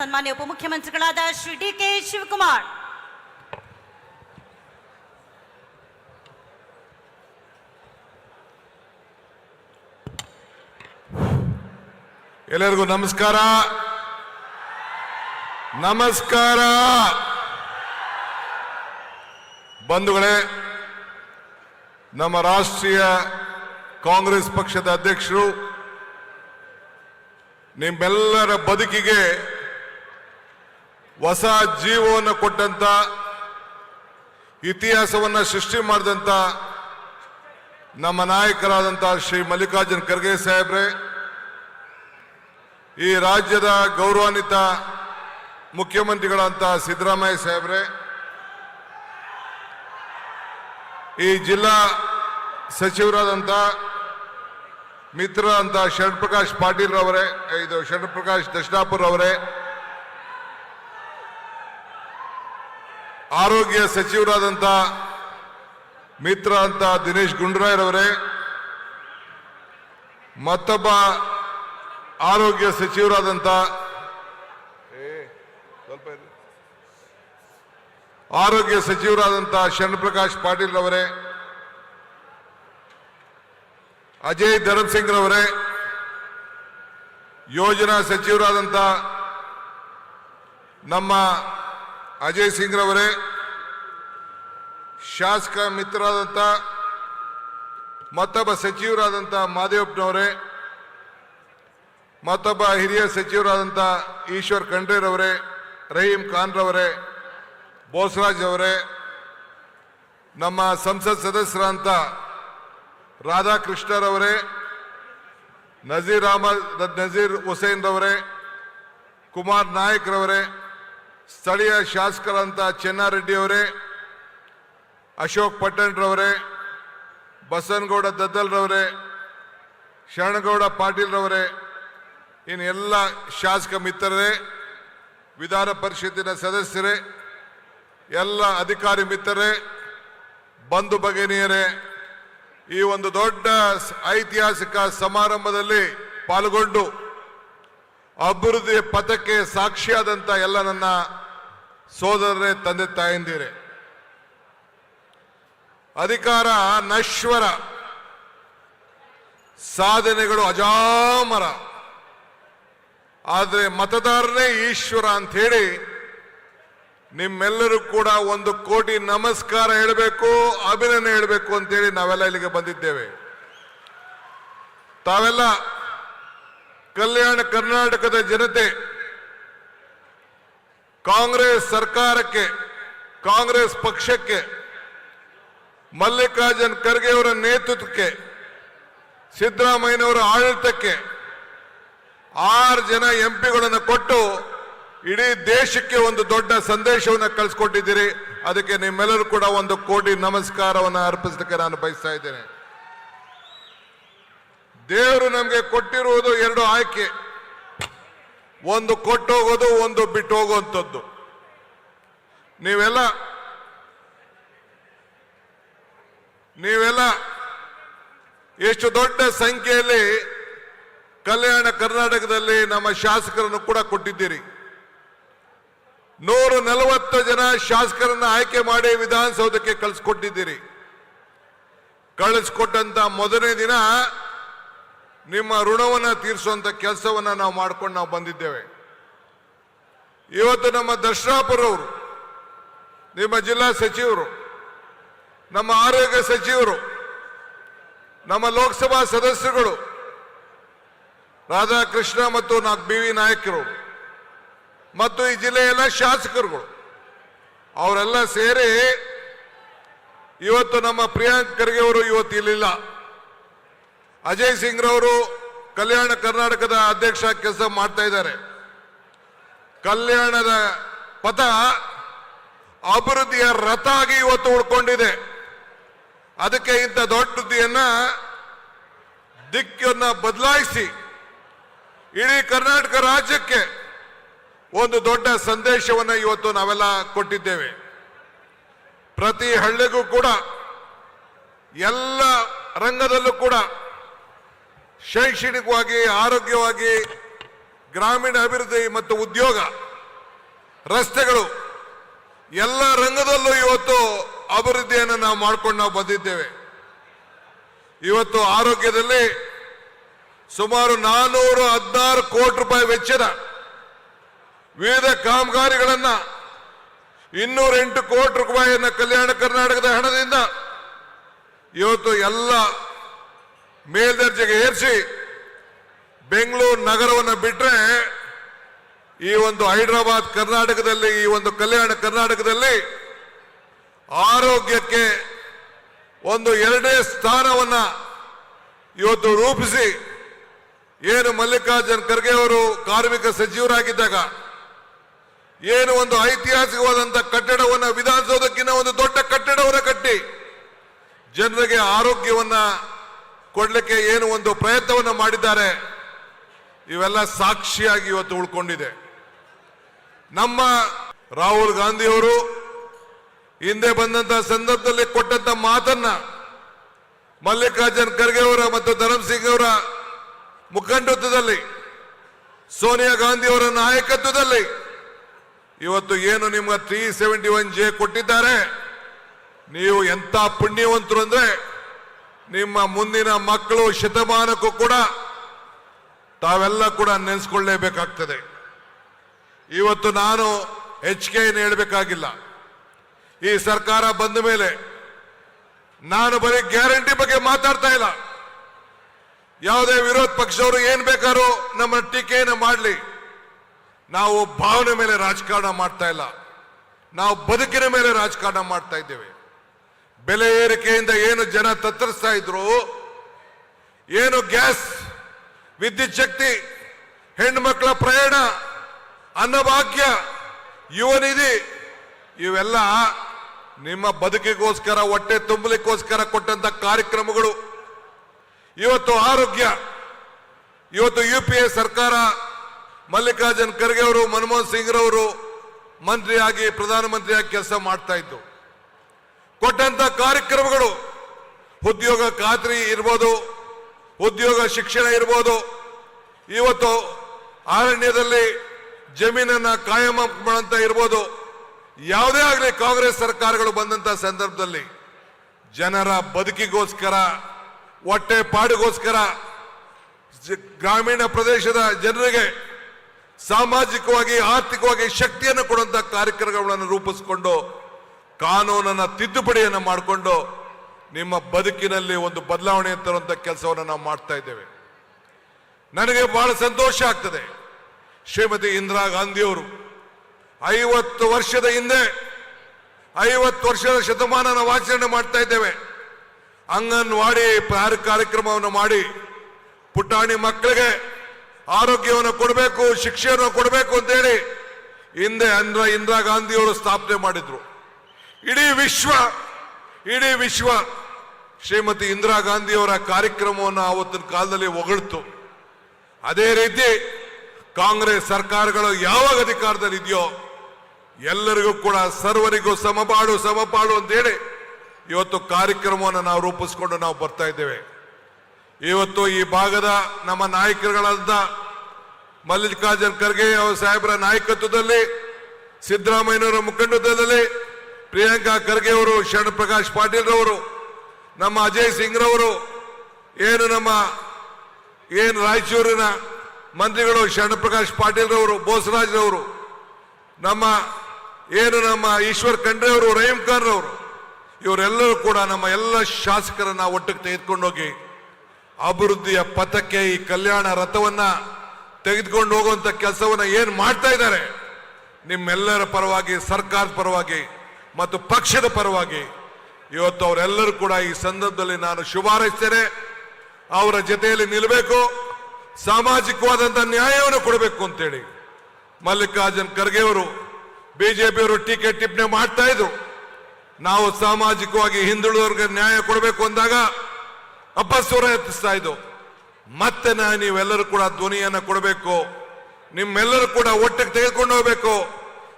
ಸನ್ಮಾನ್ಯ ಉಪಮುಖ್ಯಮಂತ್ರಿಗಳಾದ Shri D K Shivakumar. ಎಲ್ಲರಿಗೂ ನಮಸ್ಕಾರ. ನಮಸ್ಕಾರ. ಬಂಧುಗಳೇ, ನಮ್ಮ ರಾಷ್ಟ್ರೀಯ ಕಾಂಗ್ರೆಸ್ ಪಕ್ಷದ ಅಧ್ಯಕ್ಷರು, ನಿಮ್ಮೆಲ್ಲರ ಬದುಕಿಗೆ ಹೊಸ ಜೀವವನ್ನು ಕೊಟ್ಟಂತ, ಇತಿಹಾಸವನ್ನು ಸೃಷ್ಟಿ ಮಾಡಿದಂಥ ನಮ್ಮ ನಾಯಕರಾದಂಥ ಶ್ರೀ ಮಲ್ಲಿಕಾರ್ಜುನ್ ಖರ್ಗೆ ಸಾಹೇಬ್ರೆ, ಈ ರಾಜ್ಯದ ಗೌರವಾನ್ವಿತ ಮುಖ್ಯಮಂತ್ರಿಗಳಂತ ಸಿದ್ದರಾಮಯ್ಯ ಸಾಹೇಬ್ರೆ, ಈ ಜಿಲ್ಲಾ ಸಚಿವರಾದಂಥ ಮಿತ್ರ ಅಂತ ಶರಣಪ್ರಕಾಶ್ ಪಾಟೀಲ್ ರವರೇ, ಇದು ಶರಣಪ್ರಕಾಶ್ ದಶನಾಪುರ್ ಅವರೇ ಆರೋಗ್ಯ ಸಚಿವರಾದಂಥ ಮಿತ್ರ ಅಂತ ದಿನೇಶ್ ಗುಂಡೂರಾಯ್ರವರೇ ಮತ್ತೊಬ್ಬ ಆರೋಗ್ಯ ಸಚಿವರಾದಂಥ ಆರೋಗ್ಯ ಸಚಿವರಾದಂಥ ಶರಣಪ್ರಕಾಶ್ ಪಾಟೀಲ್ ರವರೇ, ಅಜಯ್ ಧರಮ್ ಸಿಂಗ್ ರವರೇ, ಯೋಜನಾ ಸಚಿವರಾದಂಥ ನಮ್ಮ ಅಜಯ್ ಸಿಂಗ್ ರವರೇ, ಶಾಸಕ ಮಿತ್ರರಾದಂಥ ಮತ್ತೊಬ್ಬ ಸಚಿವರಾದಂಥ ಮಾದೇವಪ್ಪನವರೇ, ಮತ್ತೊಬ್ಬ ಹಿರಿಯ ಸಚಿವರಾದಂಥ ಈಶ್ವರ್ ಖಂಡ್ರೆರವರೇ ರಹೀಂ ಖಾನ್ರವರೇ ಬೋಸರಾಜ್ ಅವರೇ ನಮ್ಮ ಸಂಸತ್ ಸದಸ್ಯರಾದಂಥ ರಾಧಾಕೃಷ್ಣರವರೇ ನಜೀರ್ ಅಹಮದ್, ನಜೀರ್ ಹುಸೇನ್ ರವರೇ, ಕುಮಾರ್ ನಾಯಕ್ ರವರೇ ಸ್ಥಳೀಯ ಶಾಸಕರಂತ ಚೆನ್ನಾರೆಡ್ಡಿಯವರೇ, ಅಶೋಕ್ ಪಟ್ಟಣ್ರವರೇ ಬಸನಗೌಡ ದದ್ದಲ್ರವರೇ, ಶರಣಗೌಡ ಪಾಟೀಲ್ರವರೇ, ಇನ್ನು ಎಲ್ಲ ಶಾಸಕ ಮಿತ್ರರೇ, ವಿಧಾನ ಪರಿಷತ್ತಿನ ಸದಸ್ಯರೇ, ಎಲ್ಲ ಅಧಿಕಾರಿ ಮಿತ್ರರೇ, ಬಂಧು ಭಗಿನಿಯರೇ, ಈ ಒಂದು ದೊಡ್ಡ ಐತಿಹಾಸಿಕ ಸಮಾರಂಭದಲ್ಲಿ ಪಾಲ್ಗೊಂಡು ಅಭಿವೃದ್ಧಿ ಪಥಕ್ಕೆ ಸಾಕ್ಷಿಯಾದಂಥ ಎಲ್ಲ ನನ್ನ ಸೋದರರೇ, ತಂದೆ ತಾಯಂದಿರೇ, ಅಧಿಕಾರ ನಶ್ವರ, ಸಾಧನೆಗಳು ಅಜಾಮರ. ಆದರೆ ಮತದಾರರೇ ಈಶ್ವರ ಅಂತ ಹೇಳಿ ನಿಮ್ಮೆಲ್ಲರೂ ಕೂಡ ಒಂದು ಕೋಟಿ ನಮಸ್ಕಾರ ಹೇಳಬೇಕು, ಅಭಿನಂದನೆ ಹೇಳಬೇಕು ಅಂತೇಳಿ ನಾವೆಲ್ಲ ಇಲ್ಲಿಗೆ ಬಂದಿದ್ದೇವೆ. ತಾವೆಲ್ಲ ಕಲ್ಯಾಣ ಕರ್ನಾಟಕದ ಜನತೆ ಕಾಂಗ್ರೆಸ್ ಸರ್ಕಾರಕ್ಕೆ, ಕಾಂಗ್ರೆಸ್ ಪಕ್ಷಕ್ಕೆ, ಮಲ್ಲಿಕಾರ್ಜುನ್ ಖರ್ಗೆ ಅವರ ನೇತೃತ್ವಕ್ಕೆ, ಸಿದ್ದರಾಮಯ್ಯನವರ ಆಡಳಿತಕ್ಕೆ ಆರು ಜನ ಎಂಪಿಗಳನ್ನು ಕೊಟ್ಟು ಇಡೀ ದೇಶಕ್ಕೆ ಒಂದು ದೊಡ್ಡ ಸಂದೇಶವನ್ನು ಕಳಿಸ್ಕೊಟ್ಟಿದ್ದೀರಿ. ಅದಕ್ಕೆ ನಿಮ್ಮೆಲ್ಲರೂ ಕೂಡ ಒಂದು ಕೋಟಿ ನಮಸ್ಕಾರವನ್ನು ಅರ್ಪಿಸಲಿಕ್ಕೆ ನಾನು ಬಯಸ್ತಾ ಇದ್ದೇನೆ. ದೇವರು ನಮಗೆ ಕೊಟ್ಟಿರುವುದು ಎರಡು ಆಯ್ಕೆ. ಒಂದು ಕೊಟ್ಟೋಗೋದು, ಒಂದು ಬಿಟ್ಟು ಹೋಗುವಂಥದ್ದು ನೀವೆಲ್ಲ ನೀವೆಲ್ಲ ಎಷ್ಟು ದೊಡ್ಡ ಸಂಖ್ಯೆಯಲ್ಲಿ ಕಲ್ಯಾಣ ಕರ್ನಾಟಕದಲ್ಲಿ ನಮ್ಮ ಶಾಸಕರನ್ನು ಕೂಡ ಕೊಟ್ಟಿದ್ದೀರಿ. ನೂರ ನಲವತ್ತು ಜನ ಶಾಸಕರನ್ನ ಆಯ್ಕೆ ಮಾಡಿ ವಿಧಾನಸೌಧಕ್ಕೆ ಕಳಿಸ್ಕೊಟ್ಟಿದ್ದೀರಿ. ಕಳಿಸ್ಕೊಟ್ಟಂತ ಮೊದಲನೇ ದಿನ ನಿಮ್ಮ ಋಣವನ್ನು ತೀರಿಸುವಂತ ಕೆಲಸವನ್ನ ನಾವು ಮಾಡ್ಕೊಂಡು ನಾವು ಬಂದಿದ್ದೇವೆ. ಇವತ್ತು ನಮ್ಮ ದರ್ಶನಾಪುರ ಅವರು ನಿಮ್ಮ ಜಿಲ್ಲಾ ಸಚಿವರು, ನಮ್ಮ ಆರೋಗ್ಯ ಸಚಿವರು, ನಮ್ಮ ಲೋಕಸಭಾ ಸದಸ್ಯರುಗಳು, ರಾಧಾಕೃಷ್ಣ ಮತ್ತು ನಾಲ್ಕು ಬಿ ವಿ ನಾಯಕರು, ಮತ್ತು ಈ ಜಿಲ್ಲೆಯ ಎಲ್ಲ ಶಾಸಕರುಗಳು, ಅವರೆಲ್ಲ ಸೇರಿ ಇವತ್ತು ನಮ್ಮ ಪ್ರಿಯಾಂಕ್ ಖರ್ಗೆ ಅವರು ಇವತ್ತು ಇಲ್ಲಿಲ್ಲ. ಅಜಯ್ ಸಿಂಗ್ ರವರು ಕಲ್ಯಾಣ ಕರ್ನಾಟಕದ ಅಧ್ಯಕ್ಷ ಕೆಲಸ ಮಾಡ್ತಾ ಇದ್ದಾರೆ. ಕಲ್ಯಾಣದ ಪಥ ಅಭಿವೃದ್ಧಿಯ ರಥ ಆಗಿ ಇವತ್ತು ಉಳ್ಕೊಂಡಿದೆ. ಅದಕ್ಕೆ ಇಂಥ ದೊಡ್ಡದನ್ನ ದಿಕ್ಕನ್ನ ಬದಲಾಯಿಸಿ ಇಡೀ ಕರ್ನಾಟಕ ರಾಜ್ಯಕ್ಕೆ ಒಂದು ದೊಡ್ಡ ಸಂದೇಶವನ್ನು ಇವತ್ತು ನಾವೆಲ್ಲ ಕೊಟ್ಟಿದ್ದೇವೆ. ಪ್ರತಿ ಹಳ್ಳಿಗೂ ಕೂಡ ಎಲ್ಲ ರಂಗದಲ್ಲೂ ಕೂಡ ಶೈಕ್ಷಣಿಕವಾಗಿ, ಆರೋಗ್ಯವಾಗಿ, ಗ್ರಾಮೀಣ ಅಭಿವೃದ್ಧಿ ಮತ್ತು ಉದ್ಯೋಗ, ರಸ್ತೆಗಳು, ಎಲ್ಲ ರಂಗದಲ್ಲೂ ಇವತ್ತು ಅಭಿವೃದ್ಧಿಯನ್ನು ನಾವು ಮಾಡ್ಕೊಂಡು ನಾವು ಬಂದಿದ್ದೇವೆ. ಇವತ್ತು ಆರೋಗ್ಯದಲ್ಲಿ ಸುಮಾರು ನಾನೂರು ಹದಿನಾರು ಕೋಟಿ ರೂಪಾಯಿ ವೆಚ್ಚದ ವಿವಿಧ ಕಾಮಗಾರಿಗಳನ್ನು ಇನ್ನೂರ ಎಂಟು ಕೋಟಿ ರೂಪಾಯಿಯನ್ನು ಕಲ್ಯಾಣ ಕರ್ನಾಟಕದ ಹಣದಿಂದ ಇವತ್ತು ಎಲ್ಲ ಮೇಲ್ದರ್ಜೆಗೆ ಏರಿಸಿ ಬೆಂಗಳೂರು ನಗರವನ್ನು ಬಿಟ್ಟರೆ ಈ ಒಂದು ಹೈದರಾಬಾದ್ ಕರ್ನಾಟಕದಲ್ಲಿ, ಈ ಒಂದು ಕಲ್ಯಾಣ ಕರ್ನಾಟಕದಲ್ಲಿ ಆರೋಗ್ಯಕ್ಕೆ ಒಂದು ಎರಡನೇ ಸ್ಥಾನವನ್ನು ಇವತ್ತು ರೂಪಿಸಿ ಏನು ಮಲ್ಲಿಕಾರ್ಜುನ್ ಖರ್ಗೆ ಅವರು ಕಾರ್ಮಿಕ ಸಚಿವರಾಗಿದ್ದಾಗ, ಏನು ಒಂದು ಐತಿಹಾಸಿಕವಾದಂಥ ಕಟ್ಟಡವನ್ನು ವಿಧಾನಸೌಧಕ್ಕಿಂತ ಒಂದು ದೊಡ್ಡ ಕಟ್ಟಡವನ್ನು ಕಟ್ಟಿ ಜನರಿಗೆ ಆರೋಗ್ಯವನ್ನ ಕೊಡ್ಲಿಕ್ಕೆ ಏನು ಒಂದು ಪ್ರಯತ್ನವನ್ನು ಮಾಡಿದ್ದಾರೆ, ಇವೆಲ್ಲ ಸಾಕ್ಷಿಯಾಗಿ ಇವತ್ತು ಉಳ್ಕೊಂಡಿದೆ. ನಮ್ಮ ರಾಹುಲ್ ಗಾಂಧಿಯವರು ಹಿಂದೆ ಬಂದಂತ ಸಂದರ್ಭದಲ್ಲಿ ಕೊಟ್ಟಂತ ಮಾತನ್ನ ಮಲ್ಲಿಕಾರ್ಜುನ್ ಖರ್ಗೆ ಅವರ ಮತ್ತು ಧರಮ್ ಅವರ ಮುಖಂಡತ್ವದಲ್ಲಿ, ಸೋನಿಯಾ ಗಾಂಧಿ ಅವರ ನಾಯಕತ್ವದಲ್ಲಿ ಇವತ್ತು ಏನು ನಿಮ್ಮ ತ್ರೀ ಸೆವೆಂಟಿ ಒನ್ ಜೆ ಕೊಟ್ಟಿದ್ದಾರೆ? ನೀವು ಎಂತ ಪುಣ್ಯವಂತರು ಅಂದ್ರೆ ನಿಮ್ಮ ಮುಂದಿನ ಮಕ್ಕಳು ಶತಮಾನಕ್ಕೂ ಕೂಡ ತಾವೆಲ್ಲ ಕೂಡ ನೆನೆಸ್ಕೊಳ್ಳೇಬೇಕಾಗ್ತದೆ. ಇವತ್ತು ನಾನು ಹೆಚ್ಚಿಗೆ ಏನು ಹೇಳಬೇಕಾಗಿಲ್ಲ. ಈ ಸರ್ಕಾರ ಬಂದ ಮೇಲೆ ನಾನು ಬರೀ ಗ್ಯಾರಂಟಿ ಬಗ್ಗೆ ಮಾತಾಡ್ತಾ ಇಲ್ಲ. ಯಾವುದೇ ವಿರೋಧ ಪಕ್ಷವರು ಏನ್ ಬೇಕಾದ್ರೂ ನಮ್ಮ ಟೀಕೆಯನ್ನು ಮಾಡಲಿ. ನಾವು ಭಾವನೆ ಮೇಲೆ ರಾಜಕಾರಣ ಮಾಡ್ತಾ ಇಲ್ಲ. ನಾವು ಬದುಕಿನ ಮೇಲೆ ರಾಜಕಾರಣ ಮಾಡ್ತಾ ಇದ್ದೇವೆ. ಬೆಲೆ ಏರಿಕೆಯಿಂದ ಏನು ಜನ ತತ್ತರಿಸ್ತಾ ಇದ್ರು? ಏನು ಗ್ಯಾಸ್, ವಿದ್ಯುತ್ ಶಕ್ತಿ ಹೆಣ್ಣು ಪ್ರಯಾಣ, ಅನ್ನಭಾಗ್ಯ, ಯುವ ನಿಧಿ, ಇವೆಲ್ಲ ನಿಮ್ಮ ಬದುಕಿಗೋಸ್ಕರ, ಹೊಟ್ಟೆ ತುಂಬಲಿಕ್ಕೋಸ್ಕರ ಕೊಟ್ಟಂತ ಕಾರ್ಯಕ್ರಮಗಳು. ಇವತ್ತು ಆರೋಗ್ಯ, ಇವತ್ತು ಯು ಪಿ ಎ ಸರ್ಕಾರ, ಮಲ್ಲಿಕಾರ್ಜುನ್ ಖರ್ಗೆ ಅವರು, ಮನಮೋಹನ್ ಸಿಂಗ್ ರವರು ಮಂತ್ರಿಯಾಗಿ, ಪ್ರಧಾನಮಂತ್ರಿಯಾಗಿ ಕೆಲಸ ಮಾಡ್ತಾ ಇದ್ದು. ಕೊಟ್ಟಂತ ಕಾರ್ಯಕ್ರಮಗಳು. ಉದ್ಯೋಗ ಖಾತ್ರಿ ಇರ್ಬೋದು, ಉದ್ಯೋಗ ಶಿಕ್ಷಣ ಇರ್ಬೋದು. ಇವತ್ತು ಅರಣ್ಯದಲ್ಲಿ ಜಮೀನನ್ನ ಕಾಯಂ ಮಾಡಂತ ಇರ್ಬೋದು. ಯಾವುದೇ ಆಗಲಿ ಕಾಂಗ್ರೆಸ್ ಸರ್ಕಾರಗಳು ಬಂದಂತ ಸಂದರ್ಭದಲ್ಲಿ ಜನರ ಬದುಕಿಗೋಸ್ಕರ, ಹೊಟ್ಟೆ ಪಾಡಿಗೋಸ್ಕರ ಗ್ರಾಮೀಣ ಪ್ರದೇಶದ ಜನರಿಗೆ ಸಾಮಾಜಿಕವಾಗಿ, ಆರ್ಥಿಕವಾಗಿ ಶಕ್ತಿಯನ್ನು ಕೊಡುವಂತ ಕಾರ್ಯಕ್ರಮಗಳನ್ನು ರೂಪಿಸಿಕೊಂಡು ಕಾನೂನನ್ನ ತಿದ್ದುಪಡಿಯನ್ನು ಮಾಡಿಕೊಂಡು ನಿಮ್ಮ ಬದುಕಿನಲ್ಲಿ ಒಂದು ಬದಲಾವಣೆ ತರುವಂತ ಕೆಲಸವನ್ನು ನಾವು ಮಾಡ್ತಾ ಇದ್ದೇವೆ. ನನಗೆ ಬಹಳ ಸಂತೋಷ ಆಗ್ತದೆ. ಶ್ರೀಮತಿ ಇಂದಿರಾ ಗಾಂಧಿಯವರು ಐವತ್ತು ವರ್ಷದ ಹಿಂದೆ, ಐವತ್ತು ವರ್ಷದ ಶತಮಾನ ನಾವು ಆಚರಣೆ ಮಾಡ್ತಾ ಇದ್ದೇವೆ. ಅಂಗನವಾಡಿ ಪ್ರಾರ ಕಾರ್ಯಕ್ರಮವನ್ನು ಮಾಡಿ ಪುಟಾಣಿ ಮಕ್ಕಳಿಗೆ ಆರೋಗ್ಯವನ್ನು ಕೊಡಬೇಕು, ಶಿಕ್ಷೆಯನ್ನು ಕೊಡಬೇಕು ಅಂತೇಳಿ ಹಿಂದೆ ಅಂದ್ರ ಇಂದಿರಾ ಗಾಂಧಿಯವರು ಸ್ಥಾಪನೆ ಮಾಡಿದ್ರು. ಇಡೀ ವಿಶ್ವ ಇಡೀ ವಿಶ್ವ ಶ್ರೀಮತಿ ಇಂದಿರಾ ಗಾಂಧಿಯವರ ಕಾರ್ಯಕ್ರಮವನ್ನು ಆವತ್ತಿನ ಕಾಲದಲ್ಲಿ ಹೊಗಳ್ತು. ಅದೇ ರೀತಿ ಕಾಂಗ್ರೆಸ್ ಸರ್ಕಾರಗಳು ಯಾವಾಗ ಅಧಿಕಾರದಲ್ಲಿ ಇದೆಯೋ ಎಲ್ಲರಿಗೂ ಕೂಡ ಸರ್ವರಿಗೂ ಸಮಬಾಳು ಸಮಪಾಳು ಅಂತೇಳಿ ಇವತ್ತು ಕಾರ್ಯಕ್ರಮವನ್ನು ನಾವು ರೂಪಿಸ್ಕೊಂಡು ನಾವು ಬರ್ತಾ ಇದ್ದೇವೆ. ಇವತ್ತು ಈ ಭಾಗದ ನಮ್ಮ ನಾಯಕರುಗಳಾದ ಮಲ್ಲಿಕಾರ್ಜುನ್ ಖರ್ಗೆ ಅವರ ಸಾಹೇಬರ ನಾಯಕತ್ವದಲ್ಲಿ ಸಿದ್ದರಾಮಯ್ಯನವರ ಮುಖಂಡತ್ವದಲ್ಲಿ ಪ್ರಿಯಾಂಕಾ ಖರ್ಗೆ ಅವರು, ಶರಣ್ ಪ್ರಕಾಶ್ ಪಾಟೀಲ್ ರವರು, ನಮ್ಮ ಅಜಯ್ ಸಿಂಗ್ ರವರು, ಏನು ನಮ್ಮ, ಏನು ರಾಯಚೂರಿನ ಮಂತ್ರಿಗಳು ಶರಣ್ ಪ್ರಕಾಶ್ ಪಾಟೀಲ್ ರವರು, ಬೋಸರಾಜ್ ರವರು, ನಮ್ಮ, ಏನು ನಮ್ಮ ಈಶ್ವರ್ ಖಂಡ್ರೆ ಅವರು ರಹೀಂ ರವರು, ಇವರೆಲ್ಲರೂ ಕೂಡ ನಮ್ಮ ಎಲ್ಲ ಶಾಸಕರನ್ನ ಒಟ್ಟಿಗೆ ತೆಗೆದುಕೊಂಡೋಗಿ ಅಭಿವೃದ್ಧಿಯ ಪಥಕ್ಕೆ ಈ ಕಲ್ಯಾಣ ರಥವನ್ನ ತೆಗೆದುಕೊಂಡು ಹೋಗುವಂತ ಕೆಲಸವನ್ನ ಏನ್ ಮಾಡ್ತಾ ಇದ್ದಾರೆ, ನಿಮ್ಮೆಲ್ಲರ ಪರವಾಗಿ, ಸರ್ಕಾರದ ಪರವಾಗಿ ಮತ್ತು ಪಕ್ಷದ ಪರವಾಗಿ ಇವತ್ತು ಅವರೆಲ್ಲರೂ ಕೂಡ ಈ ಸಂದರ್ಭದಲ್ಲಿ ನಾನು ಶುಭ ಹಾರೈಸ್ತೇನೆ ಅವರ ಜೊತೆಯಲ್ಲಿ ನಿಲ್ಲಬೇಕು ಸಾಮಾಜಿಕವಾದಂತಹ ನ್ಯಾಯವನ್ನು ಕೊಡಬೇಕು ಅಂತೇಳಿ ಮಲ್ಲಿಕಾರ್ಜುನ್ ಖರ್ಗೆ ಅವರು ಬಿಜೆಪಿಯವರು ಟೀಕೆ ಟಿಪ್ಪಣಿ ಮಾಡ್ತಾ ಇದ್ರು. ನಾವು ಸಾಮಾಜಿಕವಾಗಿ ಹಿಂದುಳಿದವರಿಗೆ ನ್ಯಾಯ ಕೊಡಬೇಕು ಅಂದಾಗ ಅಪಸ್ವರ ಎತ್ತಿಸ್ತಾ ಇದ್ದು ಮತ್ತೆ ನಾ ನೀವೆಲ್ಲರೂ ಕೂಡ ಧ್ವನಿಯನ್ನು ಕೊಡಬೇಕು. ನಿಮ್ಮೆಲ್ಲರೂ ಕೂಡ ಒಟ್ಟಿಗೆ ತೆಗೆದುಕೊಂಡು ಹೋಗಬೇಕು.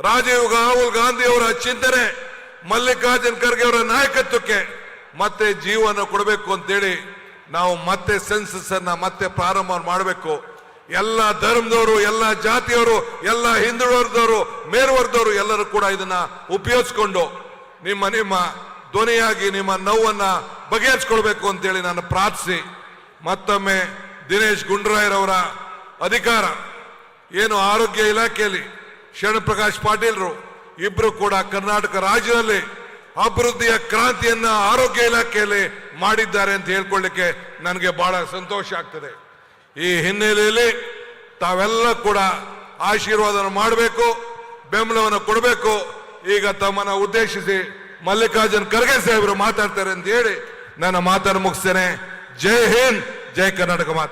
ರಾಜೀವ್ ರಾಹುಲ್ ಗಾಂಧಿ ಅವರ ಚಿಂತನೆ, ಮಲ್ಲಿಕಾರ್ಜುನ್ ಖರ್ಗೆ ಅವರ ನಾಯಕತ್ವಕ್ಕೆ ಮತ್ತೆ ಜೀವನ ಕೊಡಬೇಕು ಅಂತೇಳಿ ನಾವು ಮತ್ತೆ ಸೆನ್ಸಸ್ ಅನ್ನ ಮತ್ತೆ ಪ್ರಾರಂಭ ಮಾಡಬೇಕು. ಎಲ್ಲ ಧರ್ಮದವರು, ಎಲ್ಲ ಜಾತಿಯವರು, ಎಲ್ಲ ಹಿಂದುಳಿದವರು, ಮೇಲ್ವರ್ದವರು ಎಲ್ಲರೂ ಕೂಡ ಇದನ್ನ ಉಪಯೋಗಿಸ್ಕೊಂಡು ನಿಮ್ಮ ನಿಮ್ಮ ಧ್ವನಿಯಾಗಿ ನಿಮ್ಮ ನೋವನ್ನ ಬಗೆಹರಿಸ್ಕೊಳ್ಬೇಕು ಅಂತೇಳಿ ನಾನು ಪ್ರಾರ್ಥಿಸಿ. ಮತ್ತೊಮ್ಮೆ ದಿನೇಶ್ ಗುಂಡ್ರಾಯರವರ ಅಧಿಕಾರ. ಏನು ಆರೋಗ್ಯ ಇಲಾಖೆಯಲ್ಲಿ ಶರಣಪ್ರಕಾಶ್ ಪಾಟೀಲ್ರು, ಇಬ್ರು ಕೂಡ ಕರ್ನಾಟಕ ರಾಜ್ಯದಲ್ಲಿ ಅಭಿವೃದ್ಧಿಯ ಕ್ರಾಂತಿಯನ್ನ ಆರೋಗ್ಯ ಇಲಾಖೆಯಲ್ಲಿ ಮಾಡಿದ್ದಾರೆ ಅಂತ ಹೇಳ್ಕೊಳ್ಳಿಕ್ಕೆ ನನಗೆ ಬಹಳ ಸಂತೋಷ ಆಗ್ತದೆ. ಈ ಹಿನ್ನೆಲೆಯಲ್ಲಿ ತಾವೆಲ್ಲ ಕೂಡ ಆಶೀರ್ವಾದ ಮಾಡಬೇಕು, ಬೆಂಬಲವನ್ನು ಕೊಡಬೇಕು. ಈಗ ತಮ್ಮನ್ನ ಉದ್ದೇಶಿಸಿ ಮಲ್ಲಿಕಾರ್ಜುನ್ ಖರ್ಗೆ ಸಾಹೇಬರು ಮಾತಾಡ್ತಾರೆ ಅಂತ ಹೇಳಿ ನನ್ನ ಮಾತನ್ನು ಮುಗಿಸ್ತೇನೆ. ಜೈ ಹಿಂದ್, ಜೈ ಕರ್ನಾಟಕ ಮಾತು.